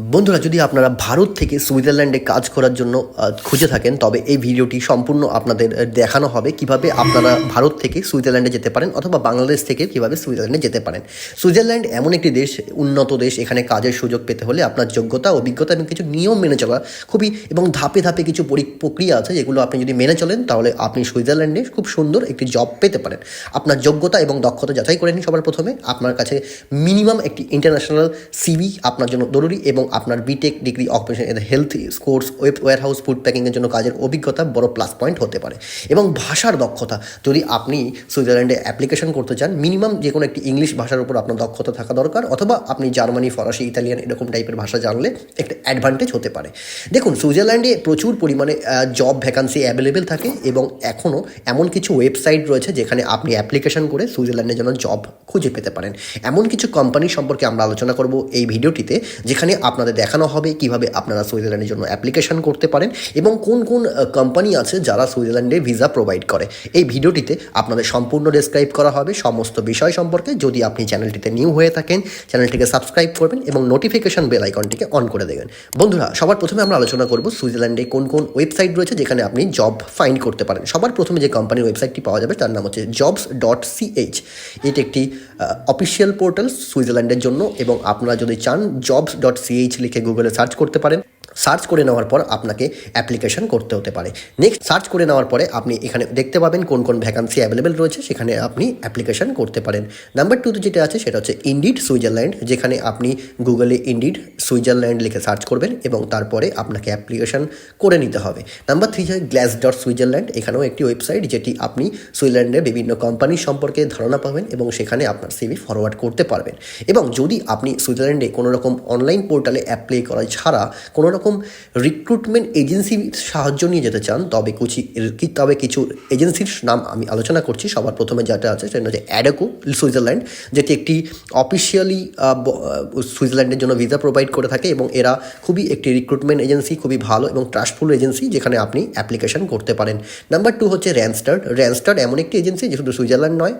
বন্ধুরা, যদি আপনারা ভারত থেকে সুইজারল্যান্ডে কাজ করার জন্য খুঁজে থাকেন, তবে এই ভিডিওটি সম্পূর্ণ আপনাদের দেখানো হবে কীভাবে আপনারা ভারত থেকে সুইজারল্যান্ডে যেতে পারেন অথবা বাংলাদেশ থেকে কীভাবে সুইজারল্যান্ডে যেতে পারেন। সুইজারল্যান্ড এমন একটি দেশ, উন্নত দেশ, এখানে কাজের সুযোগ পেতে হলে আপনার যোগ্যতা, অভিজ্ঞতা এবং কিছু নিয়ম মেনে চলা খুবই এবং ধাপে ধাপে কিছু পরি- প্রক্রিয়া আছে যেগুলো আপনি যদি মেনে চলেন, তাহলে আপনি সুইজারল্যান্ডে খুব সুন্দর একটি জব পেতে পারেন। আপনার যোগ্যতা এবং দক্ষতা যাচাই করে নিন সবার প্রথমে। আপনার কাছে মিনিমাম একটি ইন্টারন্যাশনাল সিভি আপনার জন্য জরুরি এবং আপনার বিটেক ডিগ্রি অকুপেশন এদের health course web warehouse food প্যাকিংয়ের জন্য কাজের অভিজ্ঞতা বড় প্লাস পয়েন্ট হতে পারে। এবং ভাষার দক্ষতা, যদি আপনি সুইজারল্যান্ডে অ্যাপ্লিকেশন করতে চান মিনিমাম যে কোনো একটি ইংলিশ ভাষার উপর আপনার দক্ষতা থাকা দরকার, অথবা আপনি জার্মানি, ফরাসি, ইতালিয়ান এরকম টাইপের ভাষা জানলে একটা অ্যাডভান্টেজ হতে পারে। দেখুন, সুইজারল্যান্ডে প্রচুর পরিমাণে জব ভ্যাকান্সি অ্যাভেলেবেল থাকে এবং এখনও এমন কিছু ওয়েবসাইট রয়েছে যেখানে আপনি অ্যাপ্লিকেশন করে সুইজারল্যান্ডের জন্য জব খুঁজে পেতে পারেন। এমন কিছু কোম্পানি সম্পর্কে আমরা আলোচনা করব এই ভিডিওটিতে যেখানে আপনাদের দেখানো হবে কীভাবে আপনারা সুইজারল্যান্ডের জন্য অ্যাপ্লিকেশন করতে পারেন এবং কোন কোন কোম্পানি আছে যারা সুইজারল্যান্ডে ভিসা প্রোভাইড করে। এই ভিডিওটিতে আপনাদের সম্পূর্ণ ডেসক্রাইব করা হবে সমস্ত বিষয় সম্পর্কে। যদি আপনি চ্যানেলটিতে নিউ হয়ে থাকেন চ্যানেলটিকে সাবস্ক্রাইব করবেন এবং নোটিফিকেশন বেল আইকনটিকে অন করে দেবেন। বন্ধুরা, সবার প্রথমে আমরা আলোচনা করব সুইজারল্যান্ডে কোন কোন ওয়েবসাইট রয়েছে যেখানে আপনি জব ফাইন্ড করতে পারেন। সবার প্রথমে যে কোম্পানির ওয়েবসাইটটি পাওয়া যাবে, তার নাম হচ্ছে জবস ডট সিএইচ এটি একটি অফিসিয়াল পোর্টাল সুইজারল্যান্ডের জন্য এবং আপনারা যদি চান জবস ডট সিএইচ লিখে গুগলে সার্চ করতে পারেন। সার্চ করে নেওয়ার পর আপনাকে অ্যাপ্লিকেশন করতে হতে পারে। নেক্সট, সার্চ করে নেওয়ার পরে আপনি এখানে দেখতে পাবেন কোন কোন ভ্যাকান্সি অ্যাভেলেবেল রয়েছে, সেখানে আপনি অ্যাপ্লিকেশন করতে পারেন। নাম্বার টুতে যেটা আছে, সেটা হচ্ছে ইন্ডিড সুইজারল্যান্ড, যেখানে আপনি গুগলে ইন্ডিড সুইজারল্যান্ড লিখে সার্চ করবেন এবং তারপরে আপনাকে অ্যাপ্লিকেশন করে নিতে হবে। নাম্বার থ্রি হচ্ছে গ্ল্যাস ডট সুইজারল্যান্ড, এখানেও একটি ওয়েবসাইট যেটি আপনি সুইজারল্যান্ডের বিভিন্ন কোম্পানি সম্পর্কে ধারণা পাবেন এবং সেখানে আপনার সিভি ফরওয়ার্ড করতে পারবেন। এবং যদি আপনি সুইজারল্যান্ডে কোনো রকম অনলাইন পোর্টালে অ্যাপ্লাই করা ছাড়া কোনো রকম রিক্রুটমেন্ট এজেন্সির সাহায্য নিয়ে যেতে চান, তবে কুচি তবে কিছু এজেন্সির নাম আমি আলোচনা করছি। সবার প্রথমে যেটা আছে সেটা হচ্ছে অ্যাডাকো সুইজারল্যান্ড যেটি একটি অফিসিয়ালি সুইজারল্যান্ডের জন্য ভিসা প্রোভাইড করে থাকে এবং এরা খুবই একটি রিক্রুটমেন্ট এজেন্সি খুবই ভালো এবং ট্রাস্টফুল এজেন্সি যেখানে আপনি অ্যাপ্লিকেশন করতে পারেন। নাম্বার টু হচ্ছে র্যানস্টার্ড র্যানস্টার্ড এমন একটি এজেন্সি যে শুধু সুইজারল্যান্ড নয়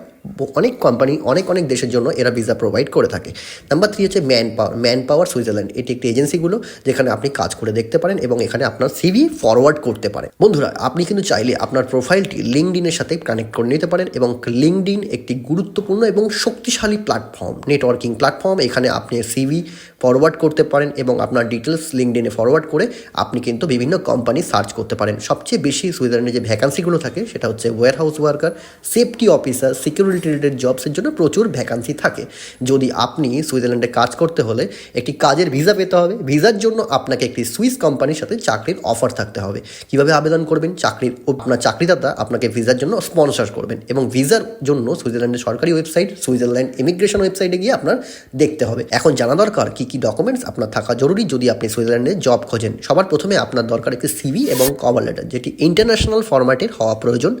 অনেক কোম্পানি অনেক অনেক দেশের জন্য এরা ভিসা প্রোভাইড করে থাকে। নাম্বার থ্রি হচ্ছে man power man power Switzerland এটি একটি এজেন্সিগুলো যেখানে আপনি কাজ করে দেখতে পারেন এবং এখানে আপনার সিভি ফরওয়ার্ড করতে পারেন। বন্ধুরা, আপনি কিন্তু চাইলে আপনার প্রোফাইলটি লিঙ্কড লিঙ্কডিনের সাথে কানেক্ট করে নিতে পারেন এবং লিঙ্কডিন একটি গুরুত্বপূর্ণ এবং শক্তিশালী প্ল্যাটফর্ম নেটওয়ার্কিং প্ল্যাটফর্ম এখানে আপনি সিভি ফরওয়ার্ড করতে পারেন এবং আপনার ডিটেলস লিঙ্কড লিঙ্কডিনে ফরওয়ার্ড করে আপনি কিন্তু বিভিন্ন কোম্পানি সার্চ করতে পারেন। সবচেয়ে বেশি সুইজারল্যান্ডে যে ভ্যাকান্সিগুলো থাকে, সেটা হচ্ছে warehouse worker safety officer security related জবসের জন্য প্রচুর ভ্যাকান্সি থাকে। যদি আপনি সুইজারল্যান্ডে কাজ করতে হলে একটি কাজের ভিসা পেতে হবে। ভিসার জন্য আপনাকে একটি সুইস কোম্পানির সাথে চাকরির অফার থাকতে হবে। কীভাবে আবেদন করবেন? চাকরির আপনার চাকরিদাতা আপনাকে ভিসার জন্য স্পন্সর করবেন এবং ভিসার জন্য সুইজারল্যান্ডের সরকারি ওয়েবসাইট, সুইজারল্যান্ড ইমিগ্রেশন ওয়েবসাইটে গিয়ে আপনার দেখতে হবে। এখন জানা দরকার কি কি ডকুমেন্টস আপনার থাকা জরুরি যদি আপনি সুইজারল্যান্ডে জব খোঁজেন। সবার প্রথমে আপনার দরকার একটি সিভি এবং কভার লেটার যেটি ইন্টারন্যাশনাল ফরম্যাটের হওয়া প্রয়োজন।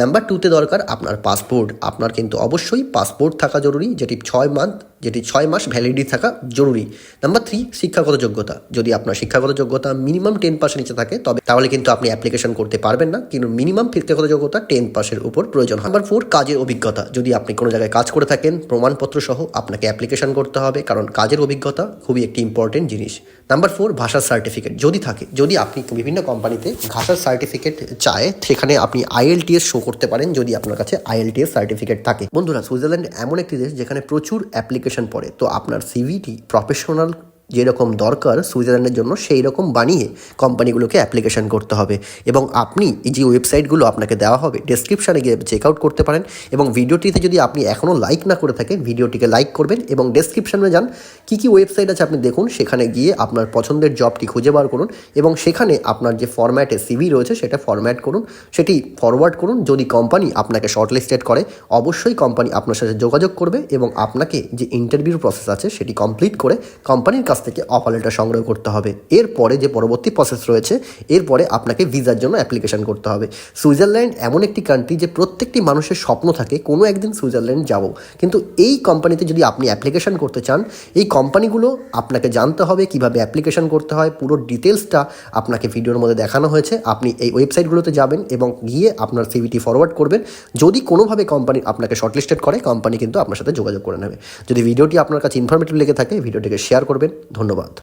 নাম্বার টুতে দরকার আপনার পাসপোর্ট আপনার কিন্তু অবশ্যই পাসপোর্ট থাকা জরুরি, যেটি ছয় মান্থ যেটি ছয় মাস ভ্যালিডিটি থাকা জরুরি। নাম্বার থ্রি শিক্ষাগত যোগ্যতা। যদি আপনার শিক্ষাগত যোগ্যতা মিনিমাম টেন পাসের নিচে থাকে, তবে তাহলে কিন্তু আপনি অ্যাপ্লিকেশন করতে পারবেন না, কিন্তু মিনিমাম শিক্ষাগত যোগ্যতা টেন পাসের উপর প্রয়োজন হয়। নাম্বার ফোর কাজের অভিজ্ঞতা। যদি আপনি কোনো জায়গায় কাজ করে থাকেন, প্রমাণপত্র সহ আপনাকে অ্যাপ্লিকেশন করতে হবে, কারণ কাজের অভিজ্ঞতা খুবই একটি ইম্পর্টেন্ট জিনিস। নাম্বার ফোর ভাষার সার্টিফিকেট যদি থাকে, যদি আপনি বিভিন্ন কোম্পানিতে ভাষার সার্টিফিকেট চায়, সেখানে আপনি আইএলটিএস শো করতে পারেন, যদি আপনার কাছে আইএলটিএস সার্টিফিকেট থাকে। বন্ধুরা সুইজারল্যান্ড এমন একটি দেশ যেখানে প্রচুর অ্যাপ্লিকেশন পড়ে। তো আপনার সিভিটি প্রফেশনাল যেরকম দরকার সুইজারল্যান্ডের জন্য সেই রকম বানিয়ে কোম্পানিগুলোকে অ্যাপ্লিকেশন করতে হবে। এবং আপনি যে ওয়েবসাইটগুলো আপনাকে দেওয়া হবে ডেসক্রিপশানে গিয়ে চেক আউট করতে পারেন এবং ভিডিওটিতে যদি আপনি এখনও লাইক না করে থাকেন, ভিডিওটিকে লাইক করবেন এবং ডেসক্রিপশানে যান, কী কী ওয়েবসাইট আছে আপনি দেখুন, সেখানে গিয়ে আপনার পছন্দের জবটি খুঁজে বার করুন এবং সেখানে আপনার যে ফরম্যাটে সিভি রয়েছে, সেটা ফরম্যাট করুন, সেটি ফরওয়ার্ড করুন। যদি কোম্পানি আপনাকে শর্টলিস্টেড করে, অবশ্যই কোম্পানি আপনার সাথে যোগাযোগ করবে এবং আপনাকে যে ইন্টারভিউ প্রসেস আছে, সেটি কমপ্লিট করে কোম্পানির কাছ থেকে অফার সংগ্রহ করতে হবে। এরপরে যে পরবর্তী প্রসেস রয়েছে, এরপরে আপনাকে ভিসার জন্য অ্যাপ্লিকেশন করতে হবে। সুইজারল্যান্ড এমন একটি কান্ট্রি যে প্রত্যেকটি মানুষের স্বপ্ন থাকে, কোনো একদিন সুইজারল্যান্ড যাব। কিন্তু এই কোম্পানিতে যদি আপনি অ্যাপ্লিকেশন করতে চান, এই কোম্পানিগুলো আপনাকে জানতে হবে, কীভাবে অ্যাপ্লিকেশন করতে হয়, পুরো ডিটেলসটা আপনাকে ভিডিওর মধ্যে দেখানো হয়েছে। আপনি এই ওয়েবসাইটগুলোতে যাবেন এবং গিয়ে আপনার সিভিটি ফরওয়ার্ড করবেন। যদি কোনোভাবে কোম্পানি আপনাকে শর্টলিস্টেড করে কোম্পানি কিন্তু আপনার সাথে যোগাযোগ করে নেবে। যদি ভিডিওটি আপনার কাছে ইনফরমেটিভ লেগে থাকে ভিডিওটিকে শেয়ার করবেন। ধন্যবাদ।